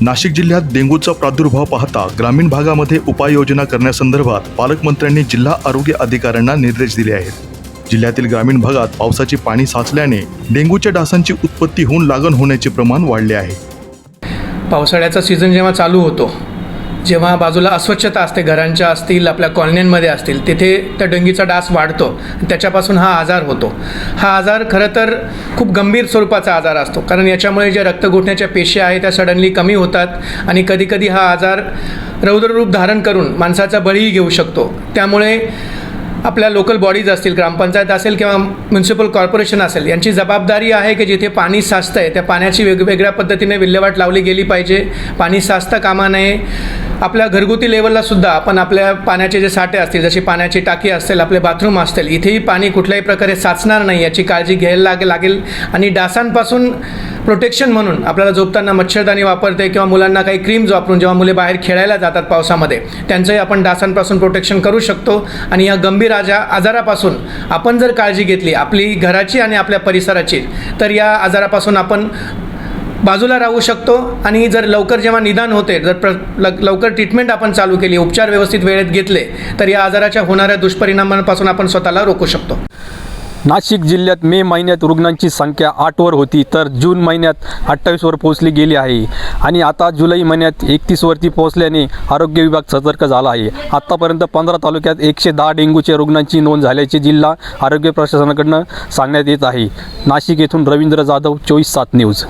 नाशिक जिल्ह्यात डेंग्यूचा प्रादुर्भाव पाहता ग्रामीण भागामध्ये उपाययोजना करण्यासंदर्भात पालकमंत्र्यांनी जिल्हा आरोग्य अधिकाऱ्यांना निर्देश दिले आहेत. जिल्ह्यातील ग्रामीण भागात पावसाचे पाणी साचल्याने डेंग्यूच्या डासांची उत्पत्ती होऊन लागण होण्याचे प्रमाण वाढले आहे. पावसाळ्याचा सीझन जेव्हा चालू होतो जेव्हा बाजूला अस्वच्छता असते घरांच्या असतील आपल्या कॉलन्यांमध्ये असतील तिथे त्या डेंग्यूचा डास वाढतो. त्याच्यापासून हा आजार होतो. हा आजार खरं तर खूप गंभीर स्वरूपाचा आजार असतो. कारण याच्यामुळे ज्या रक्तगोठण्याच्या पेशी आहेत त्या सडनली कमी होतात आणि कधीकधी हा आजार रौद्ररूप धारण करून माणसाचा बळीही घेऊ शकतो. त्यामुळे आपल्या लोकल बॉडीज असतील ग्रामपंचायत असेल किंवा म्युन्सिपल कॉर्पोरेशन असेल यांची जबाबदारी आहे की जिथे पाणी साचतं आहे त्या पाण्याची वेगवेगळ्या पद्धतीने विल्हेवाट लावली गेली पाहिजे. पाणी साचता कामा नये. आपल्या घरगुती लेवलला सुद्धा आपण आपल्या पाण्याचे जे साठे असतील जशी पाण्याची टाकी असेल आपले बाथरूम असतील इथेही पाणी कुठल्याही प्रकारे साचणार नाही याची काळजी घ्यायला लाग लागेल. आणि डासांपासून प्रोटेक्शन म्हणून आपल्याला झोपताना मच्छरदाणी वापरते किंवा मुलांना काही क्रीम्स वापरून जेव्हा मुले बाहेर खेळायला जातात पावसामध्ये त्यांचंही आपण डासांपासून प्रोटेक्शन करू शकतो. आणि या गंभीर आजा आजारापासून आपण जर काळजी घेतली आपली घराची आणि आपल्या परिसराची तर या आजारापासून आपण बाजूला राहू शकतो आणि जर लवकर जेव्हा निदान होते जर प्र लवकर ट्रीटमेंट आपण चालू केली उपचार व्यवस्थित वेळेत घेतले तर या आजाराच्या होणाऱ्या दुष्परिणामांपासून आपण स्वतःला रोखू शकतो. नाशिक जिल्ह्यात मे महिन्यात रुग्णांची संख्या आठवर होती तर जून महिन्यात अठ्ठावीसवर पोहोचली गेली आहे. आणि आता जुलै महिन्यात एकतीसवरती पोहोचल्याने आरोग्य विभाग सतर्क झाला आहे. आत्तापर्यंत पंधरा तालुक्यात एकशे दहा डेंग्यूच्या रुग्णांची नोंद झाल्याचे जिल्हा आरोग्य प्रशासनाकडनं सांगण्यात येत आहे. नाशिक येथून रवींद्र जाधव चोवीस सात न्यूज.